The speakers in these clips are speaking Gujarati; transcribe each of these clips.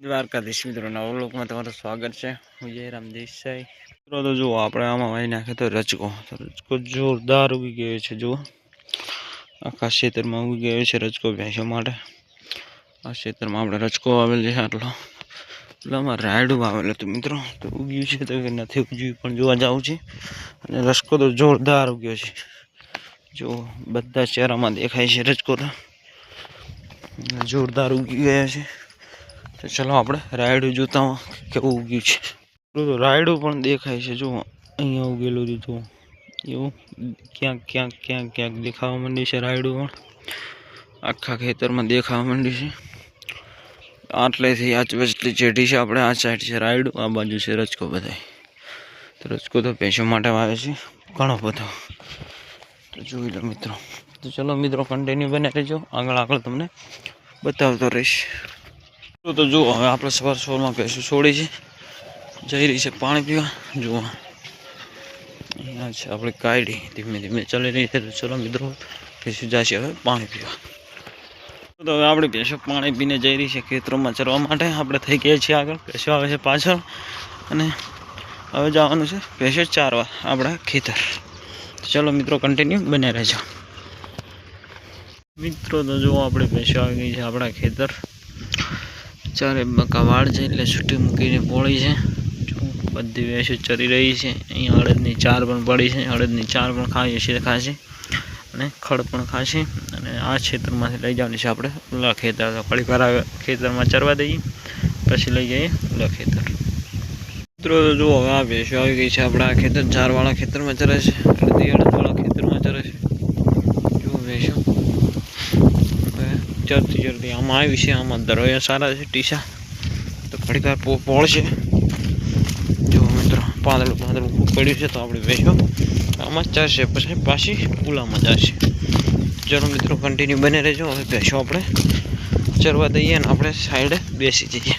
દ્વારકાધીશ મિત્રો અવલોકમાં લોકમાં તમારું સ્વાગત છે. હું જયરામ દેસાઈ. મિત્રો, તો જુઓ આપણે આમાં વાઈ નાખે તો રચકો રચકો જોરદાર ઉગી ગયો છે, જુઓ. આખા ખેતરમાં ઉગી ગયો છે રચકો ભેંસો માટે. આ ખેતરમાં આપણે રચકો આવેલ છે, આટલો. એટલે આમાં રાયડું આવેલું હતું, મિત્રો. તો ઉગ્યું છે તો કે નથી ઉગ્યું, પણ જોવા જાઉં છે. અને રચકો તો જોરદાર ઉગ્યો છે. જો બધા ચહેરામાં દેખાય છે રચકો તો. જોરદાર ઉગી ગયા છે. તો ચલો આપણે રાયડું જોતા કેવું ઉગ્યું છે. રાયડું પણ દેખાય છે, જુઓ. અહીંયા ઉગેલું હતું એવું. ક્યાંક ક્યાંક ક્યાંક ક્યાંક દેખાવા માંડ્યું છે રાયડું પણ. આખા ખેતરમાં દેખાવા માંડી છે. આટલેથી આચવચલી ચેઢી છે, આપણે આ સાઈડ છે રાયડું, આ બાજુ છે રચકો બધાય. તો રચકો તો ભેંસો માટે આવે છે, ઘણો બધો. તો જોઈ લો મિત્રો. તો ચલો મિત્રો કન્ટિન્યુ બને રહેજો. આગળ આગળ તમને બતાવતો રહીશ. તો જુઓ, હવે આપણે સવાર સવારમાં ભેંસો છોડી છે. જઈ રહી છે પાણી પીવા. જુઓ. અહીંયા છે આપણે કાયડી ધીમે ધીમે ચાલી રહી છે તો ચલો મિત્રો જાય જશે હવે પાણી પીવા. તો હવે આપણે ભેંસો પાણી પીને જઈ રહી છે ખેતરોમાં ચરવા માટે. આપણે થઈ ગયા છીએ આગળ. ભેંસો આવે છે પાછળ. અને હવે જવાનું છે ભેંસો ચારવા આપણા ખેતર. ચલો મિત્રો કન્ટિન્યુ બને રહેજો. મિત્રો, તો જુઓ આપણે ભેંસો આવી ગઈ છે આપણા ખેતર. ચારે બકા વાળ છે એટલે છૂટી મૂકીને પોળી છે. બધી ભેંસો ચરી રહી છે. અહીંયા હળદની ચાર પણ પડી છે. હળદની ચાર પણ ખાઈએ છીએ ખાશે. અને ખડ પણ ખાશે. અને આ ખેતરમાંથી લઈ જવાની છે આપણે. ઓલા ખેતર. ફળી ખેતરમાં ચરવા દઈએ. પછી લઈ જઈએ ઓલા ખેતર. મિત્રો જુઓ હવે આ ભેંસો આવી ગઈ છે. આપણા ખેતર ચારવાળા ખેતરમાં ચરે છે. હળદી અડદવાળા ખેતરમાં ચરે છે જુઓ ભેંસો ચરતી ચરતી આમાં આવી છે, આમાં દરોયા સારા છે, ટીસા. તો ઘડીક વાર પો- પોળશે. જો મિત્રો, પાંદડું પાંદડું પડ્યું છે, તો આપણે બેસો. આમાં ચરશે પછી પાછી પુલામાં જશે. ચલો મિત્રો કન્ટિન્યુ બને રહેજો. હવે બેસો આપણે. ચરવા દઈએ અને આપણે સાઈડે બેસી જઈએ.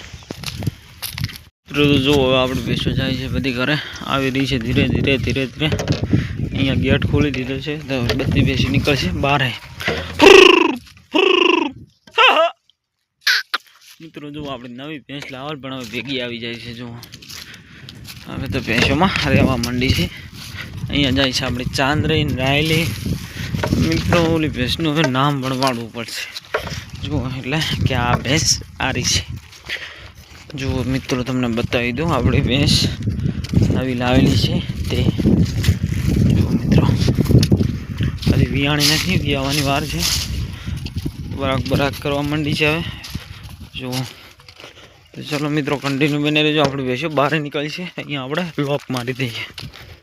મિત્રો જુઓ હવે આપણે બેસો જાય છે બધી ઘરે. આવી રહી છે ધીરે ધીરે ધીરે ધીરે. અહીંયા ગેટ ખોલી દીધો છે. તો બધી બેસી નીકળશે બહાર. મિત્રો જો આપણે નવી ભેંસ લાવલ પણ હવે ભેગી આવી જાય છે જો હવે તો ભેંસોમાં રહેવા માંડી છે. અહીંયા જાય છે આપણે ચાંદરી રાયલી. મિત્રો, ઓલી ભેંસનું હવે નામ પણ વાળવું પડશે. જુઓ એટલે કે આ ભેંસ આરી છે. જુઓ મિત્રો, તમને બતાવી દઉં આપણી ભેંસ નવી લાવેલી છે તે. જુઓ મિત્રો, હજી વિયાણી નથી, વિયાવાની વાર છે. બરાક બરાક કરવા માંડી છે હવે. જુઓ. તો ચલો મિત્રો કન્ટિન્યુ બને રહેજો. આપણે બેસીએ, બહાર નીકળીએ અહીંયા આપણે લોક મારી દઈએ.